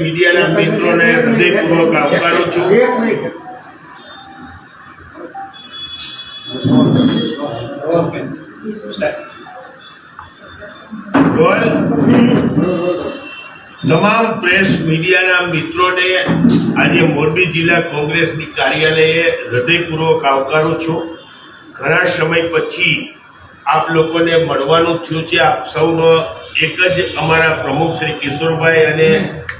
મીડિયાના મિત્રોને હૃદયપૂર્વક આવકારો છું. તમામ પ્રેસ મીડિયાના મિત્રોને આજે મોરબી જિલ્લા કોંગ્રેસની કાર્યાલયે હૃદયપૂર્વક આવકારું છું. ઘણા સમય પછી આપ લોકોને મળવાનું થયું છે. આપ સૌનો એક જ અમારા પ્રમુખ શ્રી કિશોરભાઈ અને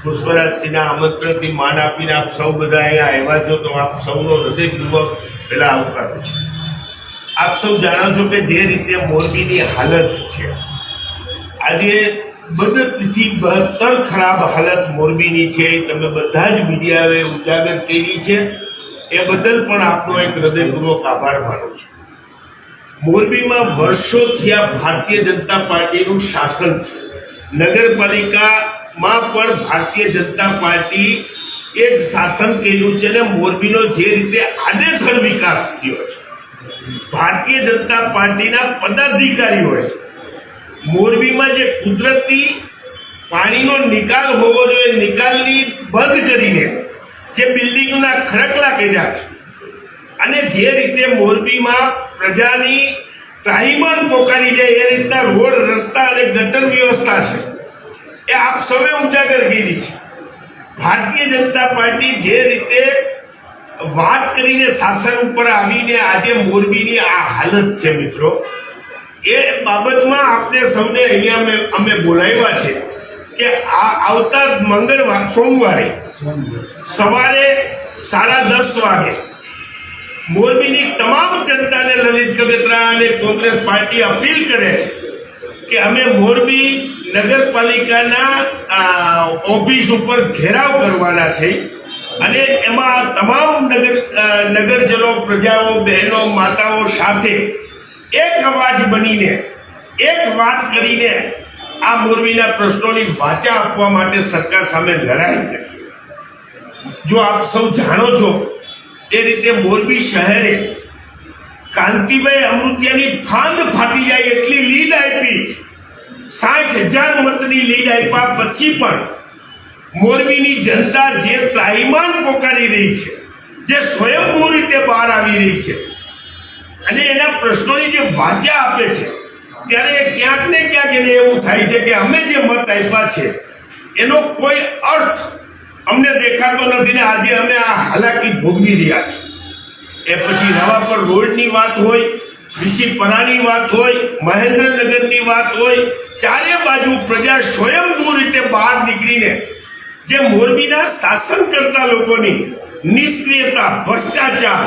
પુષ્પરાજસિંહના આમંત્રણથી માન આપીને આપ સૌ બધા અહીંયા આવ્યા છો તો આપ સૌનો હૃદયપૂર્વક પહેલાં આવકારું છે. આપ સૌ જાણો છો કે જે રીતે મોરબીની હાલત છે. આજે બદથી બદતર ખરાબ હાલત મોરબીની છે તમે બધા જ મીડિયાએ ઉજાગર કરી છે. એ બદલ પણ આપનો એક હૃદયપૂર્વક આભાર માનું છું. મોરબીમાં વર્ષોથી આ ભારતીય જનતા પાર્ટીનું શાસન છે. નગરપાલિકામાં પણ ભારતીય જનતા પાર્ટી એ જ શાસન કર્યું છે અને મોરબીનો જે રીતે આડેધડ વિકાસ થયો છે. ભારતીય જનતા પાર્ટીના પદાધિકારીઓએ મોરબીમાં જે કુદરતી પાણીનો નિકાલ હોવો જોઈએ, નિકાલની બંધ કરીને જે બિલ્ડિંગના ખડકલા કર્યા છે અને જે રીતે મોરબીમાં પ્રજાની ત્રાહિમાન પોકારી જાય એ રીતના રોડ રસ્તા અને ગટર વ્યવસ્થા છે. એ આપ સૌએ ઉજાગર કરી છે. ભારતીય જનતા પાર્ટી જે રીતે વાત કરીને શાસન ઉપર આવીને આજે મોરબીની આ હાલત છે મિત્રો એ બાબતમાં આપણે સૌને અહીંયા અમે અમે બોલાવ્યા છે કે આ આવતા મંગળવાર સોમવારે. સવારે સાડા દસ વાગે મોરબીની તમામ જનતાને લલિત કગતરા અને કોંગ્રેસ પાર્ટી અપીલ કરે છે કે અમે મોરબી નગરપાલિકાના ઓફિસ ઉપર ઘેરાવ કરવાના છે અને એમાં તમામ નગર નગરજનો, પ્રજાઓ, બહેનો, માતાઓ સાથે એક અવાજ બનીને, એક વાત કરીને આ મોરબીના પ્રશ્નોની વાચા આપવા માટે સરકાર સામે લડાઈ કરી જો આપ સૌ જાણો છો એ રીતે મોરબી શહેરે કાંતિભાઈ અમૃતિયાની ફાંદ ફાટી જાય એટલી લીડ આપી સાઠ હજાર મતની લીડ આપ્યા પછી પણ મોરબીની જનતા જે ત્રાહિમાન પોકારી રહી છે, જે સ્વયંભૂ રીતે બહાર આવી રહી છે, અને એના પ્રશ્નોની જે વાચા આપે છે, ત્યારે ક્યાંક ને ક્યાંક એને એવું થાય છે કે અમે જે મત આપ્યા છે, એનો કોઈ અર્થ અમને દેખાતો નથી ને આજે અમે આ હાલાકી ભોગવી રહ્યા છીએ. એ પછી નવાપર રોડની વાત હોય વિશીપરાની વાત હોય, મહેન્દ્રનગરની વાત હોય, ચારે બાજુ પ્રજા સ્વયંભૂ રીતે બહાર નીકળીને જે મોરબીના શાસન કરતા લોકોની નિષ્ક્રિયતા, ભ્રષ્ટાચાર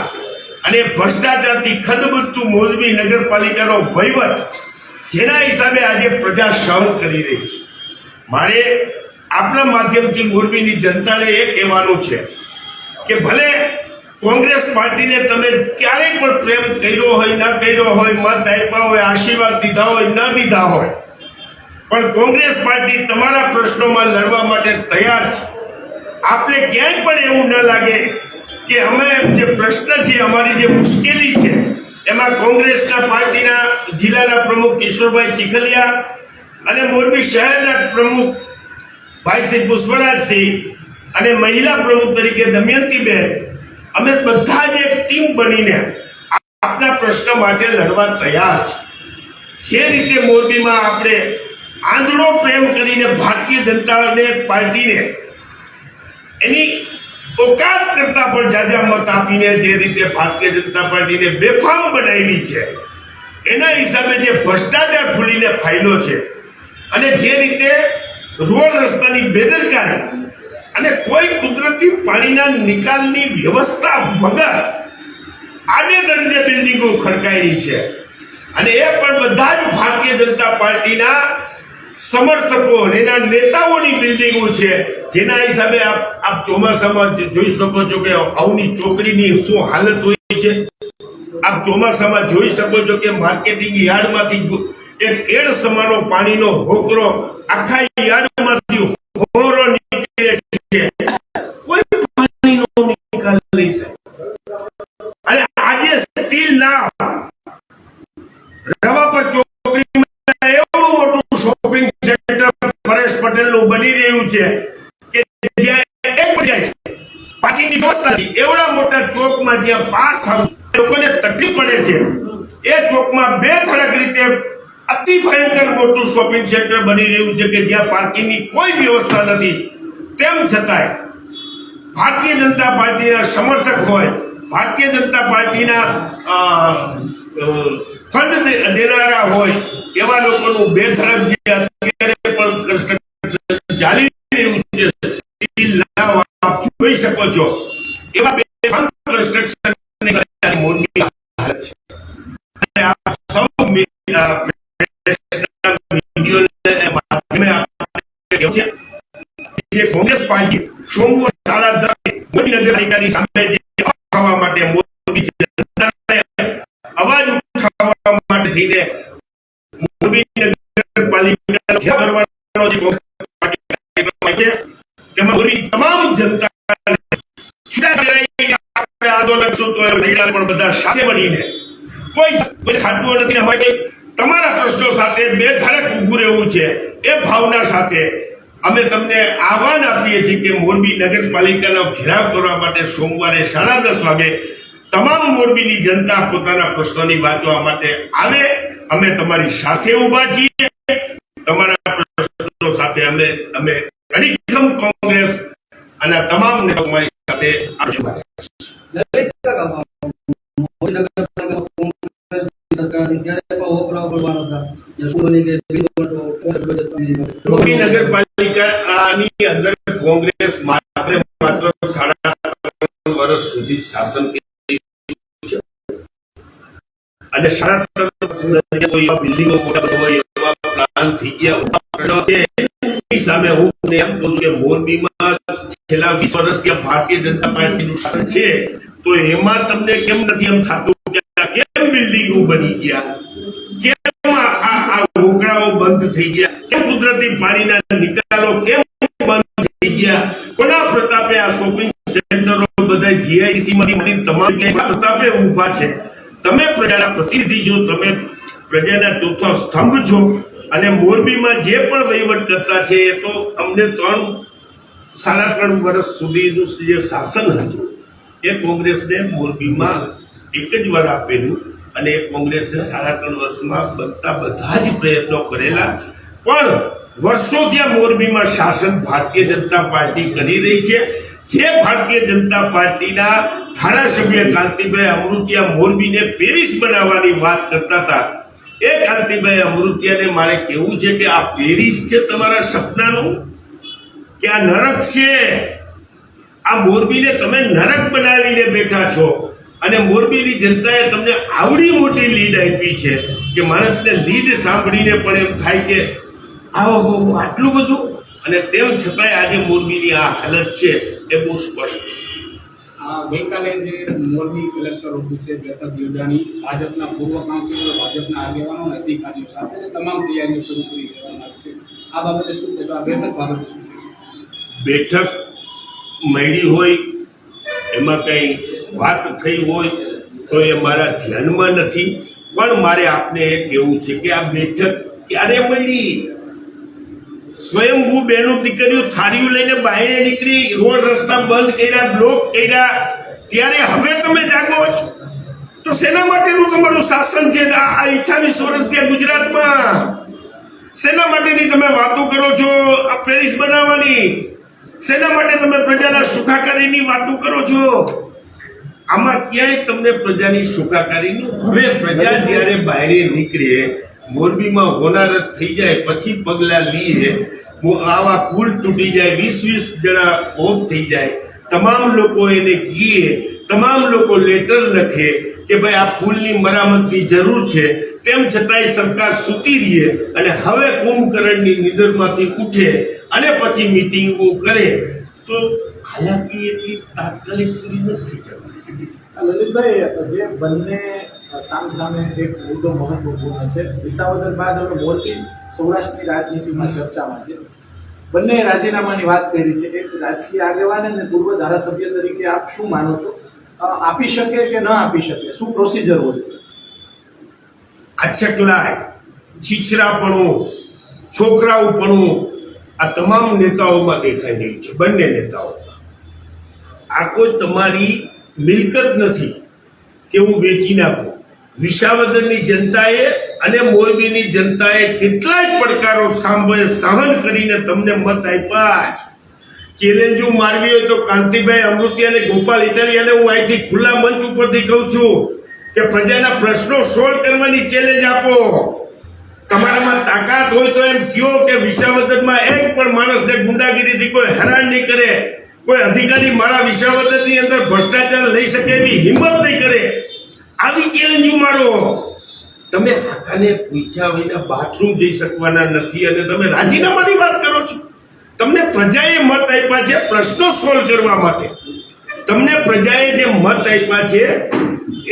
અને ભ્રષ્ટાચારથી ખદબદતું મોરબી નગરપાલિકાનો વહીવટ, જેના હિસાબે આજે પ્રજા સહન કરી રહી છે. મારે આપણા માધ્યમથી મોરબીની જનતાને એ કહેવાનું છે કે ભલે કોંગ્રેસ પાર્ટીને તમે ક્યારેય પણ પ્રેમ કર્યો હોય, ન કર્યો હોય, મત આપ્યા હોય, આશીર્વાદ દીધા હોય, ન દીધા હોય, પણ કોંગ્રેસ પાર્ટી તમારા પ્રશ્નોમાં લડવા માટે તૈયાર છે. આપણે ક્યાંય પણ એવું ન લાગે કે અમે જે પ્રશ્ન છે, અમારી જે મુશ્કેલી છે, એમાં કોંગ્રેસના પાર્ટીના જિલ્લાના પ્રમુખ કિશોરભાઈ ચીખલિયા અને મોરબી શહેરના પ્રમુખ ભાઈ શ્રી પુષ્પરાજસિંહ અને મહિલા પ્રમુખ તરીકે દમયંતીબેન, અમે બધા જ એક ટીમ બનીને આપના પ્રશ્ન માટે લડવા તૈયાર છે. જે રીતે મોરબીમાં આપણે આંધળો પ્રેમ કરીને ભારતીય જનતાને પાર્ટીને એની ઓકાત કરતા પણ જાજા મત આપીને જે રીતે ભારતીય જનતા પાર્ટીને બેફામ બનાવી છે, એના હિસાબે જે ભ્રષ્ટાચાર ફૂલીને ફાયલો છે અને જે રીતે રોડ રસ્તાની બેદરકારી અને કોઈ કુદરતી પાણીના નિકાલની વ્યવસ્થા વગર આડેધડ જે બિલ્ડિંગો ખડકાયેલી છે. અને એ પણ બધા જ ભારતીય જનતા પાર્ટીના સમર્થકો અને એના નેતાઓની બિલ્ડિંગો છે. જેના હિસાબે આપ આપ ચોમાસામાં જોઈ શકો છો કે આવની ચોકડીની શું હાલત હોય છે. આપ ચોમાસામાં જોઈ શકો છો કે માર્કેટિંગ યાર્ડમાંથી એક કેળ સમાનો પાણીનો હોકરો આખા યાર્ડમાંથી હોરો નીકળે છે. કોઈ પાણીનો નિકાલ નહીં થાય. અને આજે સ્ટીલ ના રવા પર ચોકડીમાં એવું મોટું શોપિંગ સેન્ટર પરેશ પટેલનું બની રહ્યું છે કે પાર્કિંગની વ્યવસ્થા નથી એવડા મોટા ચોકમાં જ્યાં પાસ થવું લોકોને તકલીફ પડે છે. એ ચોકમાં બે થડક રીતે અતિ ભયંકર મોટું શોપિંગ સેન્ટર બની રહ્યું છે કે જ્યાં પાર્કિંગની કોઈ વ્યવસ્થા નથી. તેમ છતાંય, ભારતીય જનતા પાર્ટીના સમર્થક હોય, ભારતીય જનતા પાર્ટીના ફંડ દેનારા હોય, એવા લોકોનું બેધરક જે અત્યારે પણ કન્સ્ટ્રક્શન ચાલી રહ્યું છે જોઈ શકો છો. એવા કોંગ્રેસ સોમવાર સાડા દસે મોદી નગરપાલિકાની સામે જે ખાવા માટે મોદી અવાજ ઉઠાવવા માટે થઈને મોરબી નગરપાલિકાનો કરવાનો જે તેમાં મોરબી તમામ જનતાને આપણે આંદોલન શું તો મહિલા પણ બધા સાથે મળીને. કોઈ કોઈ ખાટવું નથી, અમારે તમારા પ્રશ્નો સાથે બે ધારક ઉભું રહેવું છે, એ ભાવના સાથે અમે તમને આહવાન આપીએ છીએ કે મોરબી નગરપાલિકાનો ઘેરાવ કરવા માટે સોમવારે સાડા દસ વાગે તમામ મોરબીની જનતા પોતાના પ્રશ્નોની વાંચવા માટે આવે. અમે તમારી સાથે ઊભા છીએ. તમારા પ્રશ્નો સાથે અમે અમે અડીખમ કોંગ્રેસ અને તમામ તમારી સાથે સરકાર ત્યારે પણ વપરાવ પડવાના હતા. શું બની કે બીજો નગરપાલિકા નગરપાલિકાની અંદર કોંગ્રેસ માત્ર માત્ર સાડા ત્રણ વર્ષ સુધી શાસન અને સાડા ત્રણ કોઈ બિલ્ડિંગો મોટા બધા હોય એવા પ્લાન થઈ ગયા સામે હું એમ કહું કે મોરબીમાં છેલ્લા વીસ વર્ષ ત્યાં ભારતીય જનતા પાર્ટીનું શાસન છે, તો એમાં તમને કેમ નથી એમ થતું કે કેમ બિલ્ડિંગો બની ગયા? કેમ બંધ થઈ ગયા. કુદરતી પાણીના નિકાલો કેમ બંધ થઈ ગયા? કોના પ્રતાપે આ શોપિંગ સેન્ટરો બધા જીઆઈસી માંથી તમામ પ્રતાપે ઊભા છે? તમે પ્રજાના પ્રતિનિધિ છો, તમે પ્રજાના ચોથો સ્તંભ છો. અને મોરબીમાં જે પણ વહીવટ કરતા છે, એ તો અમને ત્રણ સાડા ત્રણ વર્ષ સુધીનું જે શાસન હતું, એ કોંગ્રેસને મોરબીમાં એક જ વાર આપેલું. અને કોંગ્રેસે સાડા ત્રણ વર્ષમાં બનતા બધા જ પ્રયત્નો કરેલા. પણ વર્ષોથી આ મોરબીમાં શાસન ભારતીય જનતા પાર્ટી કરી રહી છે. જે ભારતીય જનતા પાર્ટીના ધારાસભ્ય કાંતિભાઈ અમૃતિયા મોરબીને પેરિસ બનાવવાની વાત કરતા હતા. એ કાંતિભાઈ અમૃતિયાને મારે કહેવું છે કે આ પેરિસ છે તમારા સપનાનું? કે આ નરક છે? આ મોરબીને તમે નરક બનાવીને બેઠા છો? અને મોરબીની જનતાએ તમને આવડી મોટી લીડ આપી છે કે માણસને લીડ સાંભળીને પણ એમ થાય કે આવો આટલું બધું? અને તેમ છતાંય આજે મોરબીની આ હાલત છે એ બહુ સ્પષ્ટ છે. ગઈકાલે જે મોરબી કલેક્ટર ઓફિસે બેઠક યોજાણી ભાજપના પૂર્વ કાઉન્સિલર ભાજપના આગેવાનો અને અધિકારીઓ સાથે તમામ તૈયારીઓ શરૂ કરી દેવામાં આવી છે. આ બાબતે શું કહેશો? આ બેઠક બાબતે શું બેઠક મળી હોય એમાં કંઈ વાત થઈ હોય તો એ મારા ધ્યાનમાં નથી. પણ મારે આપને એ કહેવું છે કે આ બેઠક ક્યારે મળી? સ્વયંભૂ બેનું દીકરીઓ થાળીઓ લઈને બાયણે નીકળી, રોડ રસ્તા બંધ કર્યા, બ્લોક કર્યા. ત્યારે હવે તમે જાગો છો. તો શેના માટેનું તમારું શાસન છે આ અઠ્ઠાવીસ વર્ષ ત્યાં ગુજરાતમાં? શેના માટેની તમે વાતો કરો છો આ પેરિસ બનાવવાની? શેના માટે તમે પ્રજાના સુખાકારીની વાતો કરો છો? આમાં ક્યાંય તમને પ્રજાની સુખાકારીનું હવે પ્રજા જ્યારે બાયણે નીકળે મોરબીમાં હોનારત થઈ જાય પછી પગલાં લઈએ આવા પુલ તૂટી જાય વીસ વીસ જણા ઓફ થઈ જાય. તમામ લોકો એને ગીએ તમામ લોકો લેટર લખે કે ભાઈ આ પુલની મરામતની જરૂર છે. તેમ છતાંય સરકાર સૂતી રહીએ અને હવે કુંભકરણની નિદરમાંથી ઉઠે અને પછી મિટિંગો કરે. તો હાલાકી એટલી તાત્કાલિક પૂરી નથી જવાની લલિતભાઈ જે બંને સામસામે એક મુદ્દો મહત્વપૂર્ણ છે. વિસાવદર બાદ હવે મોરબી સૌરાષ્ટ્રની રાજનીતિમાં ચર્ચામાં છે બંને રાજીનામાની વાત કરી છે. એક રાજકીય આગેવાન અને પૂર્વ ધારાસભ્ય તરીકે આપ શું માનો છો? આપી શકે કે ન આપી શકે? શું પ્રોસિજર હોય છે? આછકલાય છીછરાપણું, છોકરાઓપણું આ તમામ નેતાઓમાં દેખાઈ રહી છે, બંને નેતાઓમાં. આ કોઈ તમારી મિલકત નથી કે હું વેચી નાખું. વિસાવદરની જનતાએ અને મોરબીની જનતાએ કેટલાય પડકારો સાંભળે સહન કરીને તમને મત આપ્યા છે. ચેલેન્જો મારવી હોય તો કાંતિભાઈ અમૃતિયા અને ગોપાલ ઇટાલિયાને હું અહીંથી ખુલ્લા મંચ ઉપરથી કહું છું કે પ્રજાના પ્રશ્નો સોલ્વ કરવાની ચેલેન્જ આપો. તમારામાં તાકાત હોય તો એમ કયો કે વિસાવદરમાં એક પણ માણસને ગુંડાગીરીથી કોઈ હેરાન નહીં કરે. કોઈ અધિકારી મારા વિસાવદરની અંદર ભ્રષ્ટાચાર લઈ શકે એવી હિંમત નહીં કરે. આવી ચેલેન્જ મારો તમે કાકાને પૂછ્યા વિના બાથરૂમ જઈ શકવાના નથી અને તમે રાજીનામાની વાત કરો છો. તમને પ્રજાએ મત આપ્યા છે પ્રશ્નો સોલ્વ કરવા માટે. તમને પ્રજાએ જે મત આપ્યા છે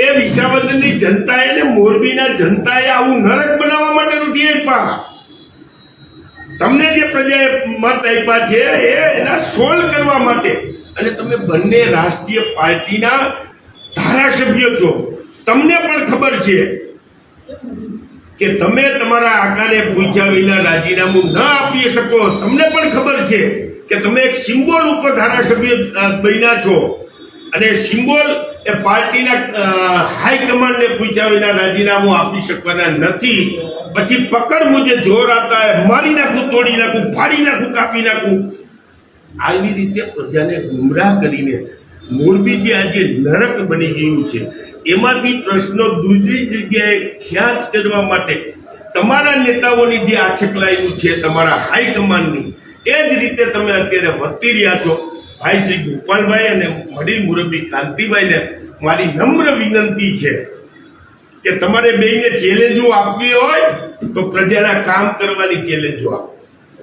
એ વિશાવદનની જનતાએ અને મોરબીના જનતાએ આવું નરક બનાવવા માટે નથી આપ્યા. તમને જે પ્રજાએ મત આપ્યા છે, એ એના સોલ્વ કરવા માટે. અને તમે બંને રાષ્ટ્રીય પાર્ટીના ધારાસભ્ય છો. તમને પણ ખબર છે કે તમે તમારા આકાને પૂછ્યા વિના રાજીનામું ન આપી શકો. તમને પણ ખબર છે કે તમે એક સિમ્બોલ ઉપર ધારાસભ્ય બન્યા છો. અને સિમ્બોલ એ પાર્ટીના હાઈકમાન્ડને પૂછ્યા વિના રાજીનામું આપી શકવાના નથી. પછી પકડ મુજબ જોર આવતા હોય, મારી નાખું, તોડી નાખું, ફાડી નાખું, કાપી નાખું. આવી રીતે પ્રજાને ગુમરાહ કરીને મોરબી જે આજે નરક બની ગયું છે, એમાંથી પ્રશ્નો દૂસરી જગ્યાએ ખ્યાત કરવા માટે તમારા નેતાઓની જે આછકલાયું છે, તમારા હાઈકમાન્ડની એ જ રીતે તમે અત્યારે વર્તી રહ્યા છો. ભાઈ શ્રી ગોપાલભાઈ અને વડીલ મુરબી કાંતિભાઈને મારી નમ્ર વિનંતી છે કે તમારે બેને ચેલેન્જો આપવી હોય તો પ્રજાના કામ કરવાની ચેલેન્જો આપો.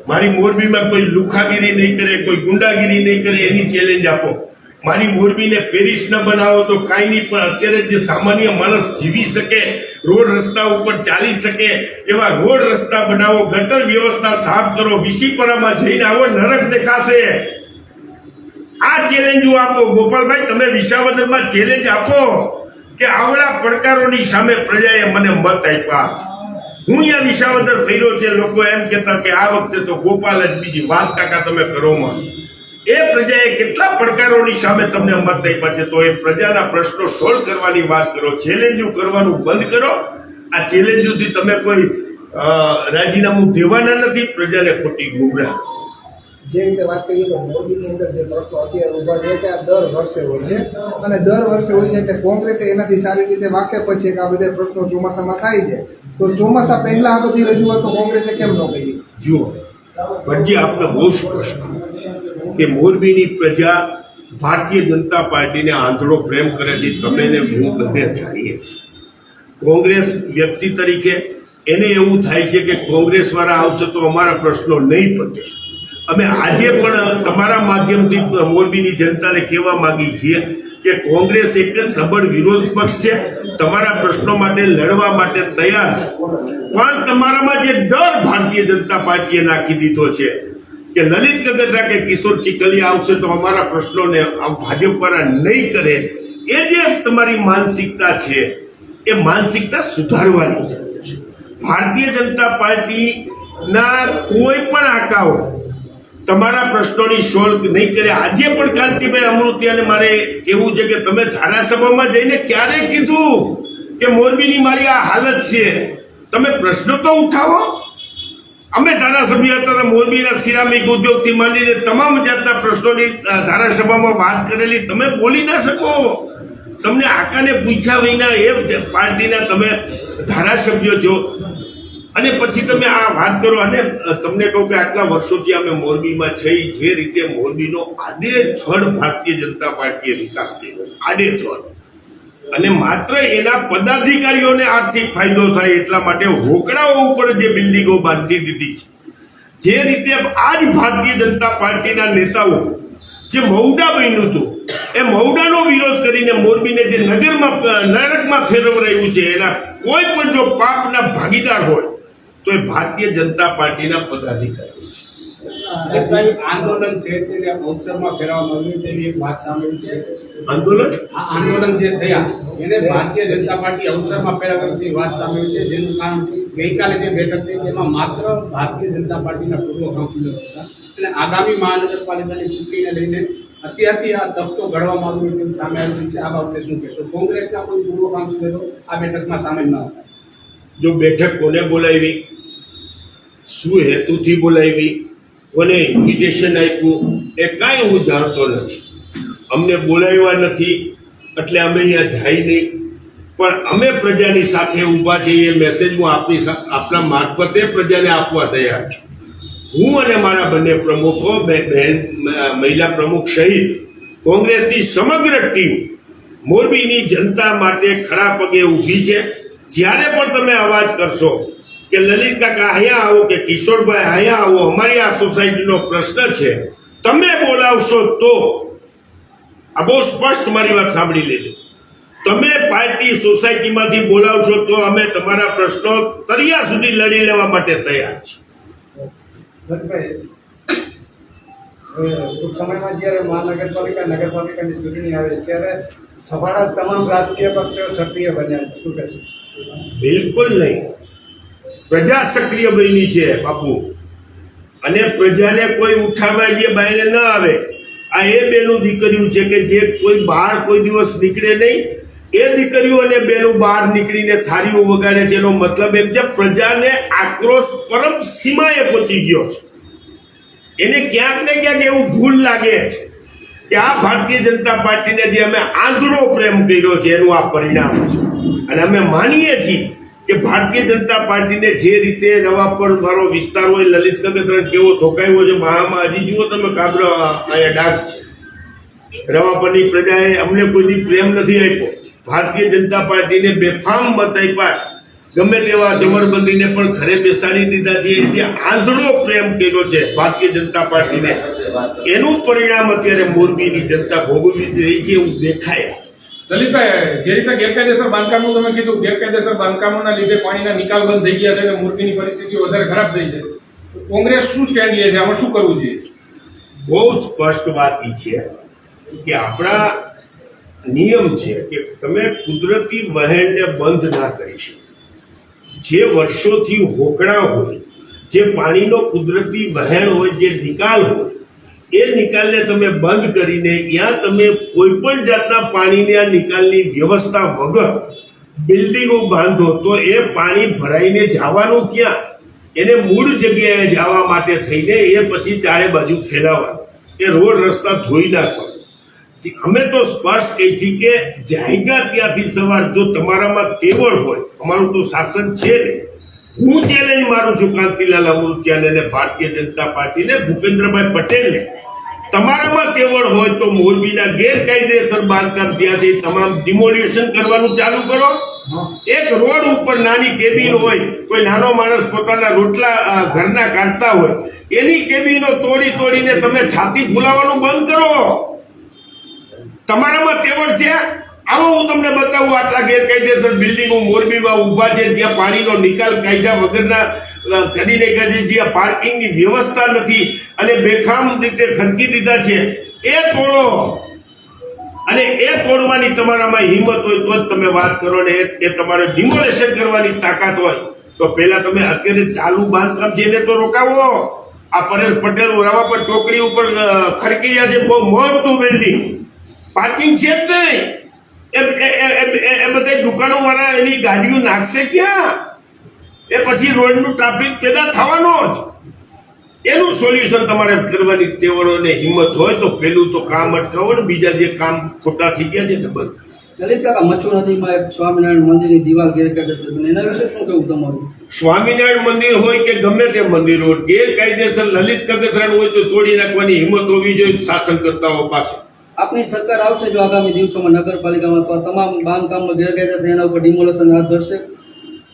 મારી મોરબીમાં કોઈ લુખાગીરી નહીં કરે, કોઈ ગુંડાગીરી નહીં કરે, એની ચેલેન્જ આપો. મારી મોરબીને પેરિસ ન બનાવો તો કાંઈ નહીં, પણ અત્યારે જે સામાન્ય માણસ જીવી શકે, રોડ રસ્તા ઉપર ચાલી શકે, એવા રોડ રસ્તા બનાવો, ગટર વ્યવસ્થા સાફ કરો વિશીપરામાં જઈને આવો, નરક દેખાશે. આ ચેલેન્જો આપો ગોપાલભાઈ, તમે વિસાવદરમાં ચેલેન્જ આપો કે આવડા પડકારોની સામે પ્રજાએ મને મત આપ્યા હું અહીંયા વિસાવદર ફર્યો છે, લોકો એમ કહેતા કે આ વખતે તો ગોપાલ જ બીજી વાત કાકા તમે કરોમાં એ પ્રજાએ કેટલા પડકારોની સામે તમને મત આપ્યા છે, તો એ પ્રજાના પ્રશ્નો સોલ્વ કરવાની વાત કરો ચેલેન્જો કરવાનું બંધ કરો. આ ચેલેન્જોથી તમે કોઈ રાજીનામું દેવાના નથી, પ્રજાને ખોટી ગુમરાહ. જે રીતે વાત કરીએ તો મોરબીની અંદર જે પ્રશ્નો અત્યારે ઊભા થયા છે, આ દર વર્ષે હોય છે. અને દર વર્ષે હોય છે એટલે કોંગ્રેસે એનાથી સારી રીતે વાકેફ છે કે આ બધા પ્રશ્નો ચોમાસામાં થાય છે. તો ચોમાસા પહેલાં આ બધી રજૂઆતો કોંગ્રેસે કેમ ન કરી? જુઓ ભટજી આપને બહુ સ્પષ્ટ કે મોરબીની પ્રજા ભારતીય જનતા પાર્ટીને આંધળો પ્રેમ કરે છે, તમે ને હું બંને જાણીએ છીએ. કોંગ્રેસ વ્યક્તિ તરીકે એને એવું થાય છે કે કોંગ્રેસ વાળા આવશે તો અમારા પ્રશ્નો નહીં પતે. અમે આજે પણ તમારા માધ્યમથી મોરબીની જનતાને કહેવા માંગી છીએ કે કોંગ્રેસ એક સબળ વિરોધ પક્ષ છે. તમારા પ્રશ્નો માટે લડવા માટે તૈયાર છે. પણ તમારામાં જે ડર ભારતીય જનતા પાર્ટીએ નાખી દીધો છે કે લલિત કગદરા કે કિશોર ચિકલી આવશે તો અમારા પ્રશ્નોને ભાજપ વાળા નહીં કરે. એ જે તમારી માનસિકતા છે, એ માનસિકતા સુધારવાની છે. ભારતીય જનતા પાર્ટીના કોઈ પણ આકાઓ તમારા પ્રશ્નોની સોલ્વ નહીં કરે. આજે પણ કાંતિભાઈ અમૃતિયાને મારે કહેવું છે કે તમે ધારાસભામાં જઈને ક્યારે કીધું કે મોરબીની મારી આ હાલત છે? તમે પ્રશ્નો તો ઉઠાવો. અમે ધારાસભ્ય હતા મોરબીના સિરામિક ઉદ્યોગથી માંડીને તમામ જાતના પ્રશ્નોની ધારાસભામાં વાત કરેલી. તમે બોલી ના શકો. તમને આકાને પૂછ્યા વિના એ પાર્ટીના તમે ધારાસભ્ય છો. અને પછી તમે આ વાત કરો, અને તમને કહું કે આટલા વર્ષોથી અમે મોરબીમાં છે જે રીતે મોરબીનો આડેથડ ભારતીય જનતા પાર્ટીએ વિકાસ કર્યો આડેથડ અને માત્ર એના પદાધિકારીઓને આર્થિક ફાયદો થાય એટલા માટે હોકડાઓ ઉપર જે બિલ્ડિંગો બાંધી દીધી છે. જે રીતે આજ ભારતીય જનતા પાર્ટીના નેતાઓ જે મૌડા બન્યું હતું, એ મૌડાનો વિરોધ કરીને મોરબીને જે નગરમાં નરકમાં નરકમાં ફેરવરાયું છે, એના કોઈ પણ જો પાપના ભાગીદાર હોય તો એ ભારતીય જનતા પાર્ટીના પદાધિકારી છે. આંદોલન છે તેને અવસરમાં ફેરવવામાં આવ્યું તેવી એક વાત સામે છે. આંદોલન? આ આંદોલન જે થયા એને ભારતીય જનતા પાર્ટી અવસરમાં ફેરવવાની વાત સામે છે જેનું કારણ ગઈકાલે જે બેઠક થઈ તેમાં માત્ર ભારતીય જનતા પાર્ટીના પૂર્વ કાઉન્સિલર હતા. અને આગામી મહાનગરપાલિકાની ચૂંટણીને લઈને અત્યારથી આ તબક્કો ઘડવામાં આવ્યો તેમ સામે આવ્યું છે. આ બાબતે શું કહેશો? કોંગ્રેસના કોઈ પૂર્વ કાઉન્સિલરો આ બેઠકમાં સામેલ ન હતા? જો બેઠક કોને બોલાવી? શું હેતુથી બોલાવી? કોને ઇન્વિટેશન આપ્યું? એ કાંઈ હું જાણતો નથી. અમને બોલાવ્યા નથી, એટલે અમે અહીંયા જાય નહીં. પણ અમે પ્રજાની સાથે ઊભા છીએ એ મેસેજ હું આપની આપના મારફતે પ્રજાને આપવા તૈયાર છું. હું અને મારા બંને પ્રમુખો બહેન મહિલા પ્રમુખ સહિત કોંગ્રેસની સમગ્ર ટીમ મોરબીની જનતા માટે ખરા પગે ઊભી છે. જ્યારે પણ તમે અવાજ કરશો કે લલિત કાકા અહીંયા આવો કે કિશોરભાઈ અહીંયા આવો અમારી આ સોસાયટીનો પ્રશ્ન છે. તમે બોલાવશો તો આ બહુ સ્પષ્ટ મારી વાત સાંભળી લેજો. તમે પાર્ટી સોસાયટીમાંથી બોલાવશો તો અમે તમારા પ્રશ્નો તરિયા સુધી લડી લેવા માટે તૈયાર છીએ. ટૂંક સમયમાં જ્યારે મહાનગરપાલિકા નગરપાલિકાની ચૂંટણી આવે ત્યારે સભાના તમામ રાજકીય પક્ષો સક્રિય બન્યા. છે શું કહેશો? બિલકુલ નહીં. પ્રજા સક્રિય બની છે, બાપુ. અને પ્રજાને કોઈ ઉઠાવવા જે બાયને ન આવે. આ એ બેનું દીકરીઓ છે કે જે કોઈ બહાર કોઈ દિવસ નીકળે નહીં. એ દીકરીઓ અને બેનું બહાર નીકળીને થાળીઓ વગાડે છે એનો મતલબ એમ છે પ્રજાને આક્રોશ પરમ સીમાએ પહોંચી ગયો છે. એને ક્યાંક ને ક્યાંક એવું ભૂલ લાગે છે કે આ ભારતીય જનતા પાર્ટીને જે અમે આંધળો પ્રેમ કર્યો છે, એનું આ પરિણામ છે. અને અમે માનીએ છીએ કે ભારતીય જનતા પાર્ટીને જે રીતે રવા પર મારો વિસ્તાર હોય, લલિત કગતરણ કેવો ધોકાયો છે, મહામાં હજી જુઓ તમે કાબરા અહીંયા ડાક છે. રવા પરની પ્રજાએ અમને કોઈ દી પ્રેમ નથી આપ્યો. ભારતીય જનતા પાર્ટીને બેફામ મત આપ્યા છે. ગમે તેવા જમરબંધીને પણ ઘરે બેસાડી દીધા છે, જે આંધળો પ્રેમ કર્યો છે ભારતીય જનતા પાર્ટીને. એનું પરિણામ અત્યારે મોરબીની જનતા ભોગવી રહી છે, એવું દેખાય. લલિતભાઈ, જે રીતે ગેરકાયદેસર બાંધકામનું તમે કીધું, ગેરકાયદેસર બાંધકામોના લીધે પાણીના નિકાલ બંધ થઈ ગયા અને મૂર્તિની પરિસ્થિતિ વધારે ખરાબ થઈ છે. કોંગ્રેસ શું સ્ટેન્ડ છે? આમાં શું કરવું જોઈએ? બહુ સ્પષ્ટ વાત એ છે કે આપણા નિયમ છે કે તમે કુદરતી વહેણને બંધ ના કરી શકો. જે વર્ષોથી હોકળા હોય, જે પાણીનો કુદરતી વહેણ હોય, જે નિકાલ હોય એ નિકાલને તમે બંધ કરીને ત્યાં તમે કોઈ પણ જાતના આ નિકાલની વ્યવસ્થા વગર બિલ્ડિંગો બાંધો તો એ પાણી ભરાઈને જવાનું ક્યાં? એને મૂળ જગ્યાએ જવા માટે થઈને એ પછી ચારે બાજુ ફેલાવવાનું એ રોડ રસ્તા ધોઈ નાખવાનું. અમે તો સ્પષ્ટ કહી છીએ કે જાયગા ત્યાંથી સવાર જો તમારામાં કેવળ હોય, અમારું તો શાસન છે ને હું ચેલેન્જ મારું છું, કાંતિલાલ અમૃતિયાને અને ભારતીય જનતા પાર્ટીને ભૂપેન્દ્રભાઈ પટેલને. તમારામાં તેવડ હોય તો મોરબીના ગેરકાયદેસર બાંધકામ ત્યાંથી તમામ ડિમોલિશન કરવાનું ચાલુ કરો. એક રોડ ઉપર નાની કેબિન હોય, કોઈ નાનો માણસ પોતાના રોટલા ઘરના કાઢતા હોય, એની કેબિનો તોડી તોડીને તમે છાતી ફૂલાવાનું બંધ કરો. તમારામાં તેવડ છે? આવો હું તમને બતાવું આટલા ગેરકાયદેસર બિલ્ડિંગો મોરબીમાં ઊભા છે, જ્યાં પાણીનો નિકાલ કાયદા વગરના કરી નાખ્યા છે જ્યાં પાર્કિંગની વ્યવસ્થા નથી અને બેખામ રીતે ખડકી દીધા છે. એ તોડો. અને એ તોડવાની તમારામાં હિંમત હોય તો જ તમે વાત કરો ને એ- તમારે ડિમોલેશન કરવાની તાકાત હોય. તો પહેલા તમે અત્યારે ચાલુ બાંધકામ જેને તો રોકાવો. આ પરેશ પટેલ રાવા પર ચોકડી ઉપર ખડકી રહ્યા છે. બહુ મોટું બિલ્ડિંગ. પાર્કિંગ છે જ નહીં. એ એ- બધા દુકાનો વાળા એની ગાડીઓ નાખશે ક્યાં? એ પછી રોડનું ટ્રાફિક પેદા થવાનો જ. એનું સોલ્યુશન તમારે કરવાની તેવડો ને હિંમત હોય તો પેલું તો કામ અટકાવો ને બીજા જે કામ ખોટા થઈ ગયા છે ને બંધ. લલિત કાકા મચ્છુ નદીમાં એક સ્વામિનારાયણ મંદિરની દિવાલ ગેરકાયદેસર બની એના વિશે શું કહેવું તમારું? સ્વામિનારાયણ મંદિર હોય કે ગમે તે મંદિર હોય ગેરકાયદેસર લલિત કગથરાણ હોય તો તોડી નાખવાની હિંમત હોવી જોઈએ શાસન શાસનકર્તાઓ પાસે. આપની સરકાર આવશે જો આગામી દિવસોમાં નગરપાલિકામાં તો તમામ તમામ બાંધકામો છે એના ઉપર ડિમોલેશન હાથ ધરશે.